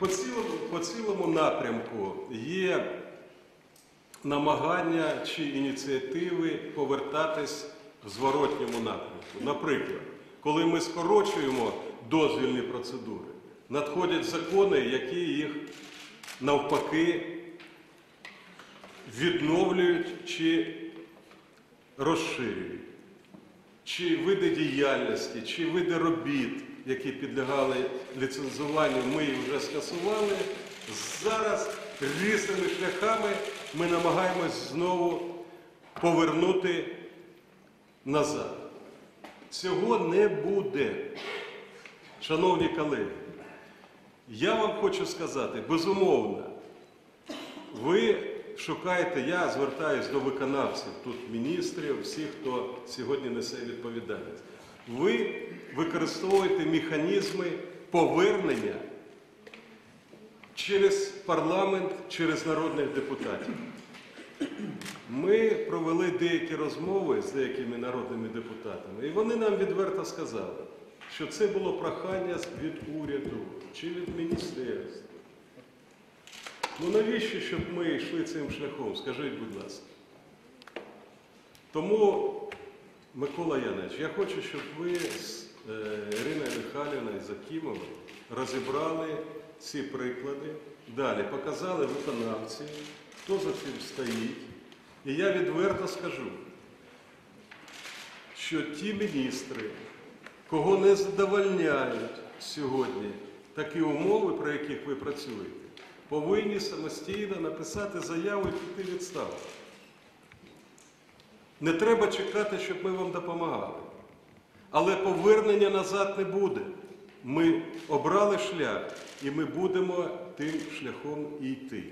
По цілому, по цілому напрямку є намагання чи ініціативи повертатись в зворотньому напрямку. Наприклад, коли ми скорочуємо дозвільні процедури, надходять закони, які їх навпаки відновлюють чи розширюють. Чи види діяльності, чи види робіт, які підлягали ліцензуванню, ми їх вже скасували. Зараз різними шляхами ми намагаємось знову повернути назад. Цього не буде. Шановні колеги, я вам хочу сказати, безумовно, ви шукаєте, я звертаюсь до виконавців, тут міністрів, всіх, хто сьогодні несе відповідальність. Ви використовуєте механізми повернення через парламент, через народних депутатів. Ми провели деякі розмови з деякими народними депутатами, і вони нам відверто сказали, що це було прохання від уряду чи від міністерства. Ну навіщо, щоб ми йшли цим шляхом? Скажіть, будь ласка. Тому, Микола Янович, я хочу, щоб ви з е, Іриною Михайлівною Закімовою розібрали ці приклади, далі показали виконавці, хто за цим стоїть. І я відверто скажу, що ті міністри, кого не задовольняють сьогодні такі умови, про яких ви працюєте, повинні самостійно написати заяву і піти відставку. Не треба чекати, щоб ми вам допомагали. Але повернення назад не буде. Ми обрали шлях, і ми будемо тим шляхом і йти.